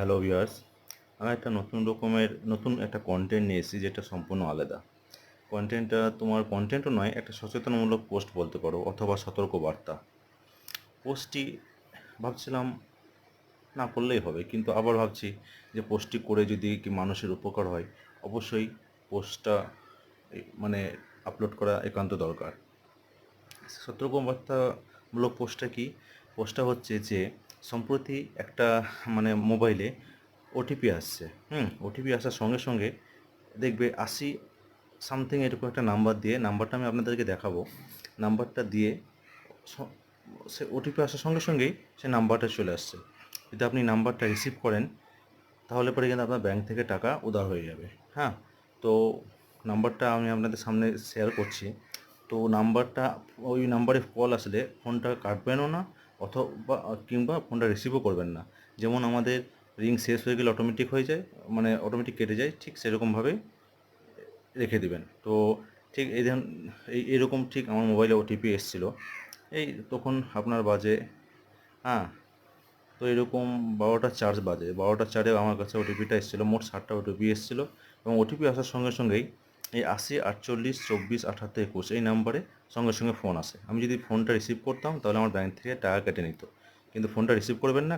Hello viewers, আমি একটা নতুন রকমের নতুন একটা কন্টেন্ট নিয়ে এসেছি যেটা সম্পূর্ণ আলাদা। কন্টেন্টটা তোমার কন্টেন্টও নয়, একটা সচেতনমূলক পোস্ট বলতে পারো অথবা সতর্কবার্তা। পোস্টটি ভাবছিলাম না করলেই হবে, কিন্তু আবার ভাবছি যে পোস্টটি করে যদি কি মানুষের উপকার হয়, অবশ্যই পোস্টটা মানে আপলোড করা একান্ত দরকার। সতর্কবার্তামূলক পোস্টটা কি? পোস্টটা হচ্ছে যে, সম্প্রতি একটা মানে মোবাইলে ওটিপি আসছে, হুম ওটিপি আসার সঙ্গে সঙ্গে দেখবে আশি সামথিং এরকম একটা নাম্বার দিয়ে, নাম্বারটা আমি আপনাদেরকে দেখাবো। নাম্বারটা দিয়ে স- ওটিপি আসার সঙ্গে সঙ্গেই সে নাম্বারটা চলে আসছে। যদি আপনি নাম্বারটা রিসিভ করেন, তাহলে পরে কিন্তু আপনার ব্যাংক থেকে টাকা উধার হয়ে যাবে হ্যাঁ? তো নাম্বারটা আমি আপনাদের সামনে শেয়ার করছি। তো নাম্বারটা, ওই নাম্বারে কল আসলে ফোনটা কাটবেনও না অথবা, কিংবা ফোনটা রিসিভও করবেন না। যেমন আমাদের রিং শেষ হয়ে গেলে অটোমেটিক হয়ে যায় মানে অটোমেটিক কেটে যায়, ঠিক সেরকমভাবে রেখে দিবেন। তো ঠিক এই এই, এরকম ঠিক আমার মোবাইলে ওটিপি এসেছিল। এই তখন আপনার বাজে হ্যাঁ তো এরকম বারোটা চার্জ বাজে। বারোটা চারে আমার কাছে ওটিপিটা এসেছিল, মোট ষাটটা ওটিপি এসেছিল। এবং ওটিপি আসার সঙ্গে সঙ্গেই এই আশি, আটচল্লিশ, চব্বিশ, আঠাত্তর, একুশ এই নাম্বারে সঙ্গে সঙ্গে ফোন আসে। আমি যদি ফোনটা রিসিভ করতাম তাহলে আমার ব্যাঙ্ক থেকে টাকা কেটে নিত। কিন্তু ফোনটা রিসিভ করবেন না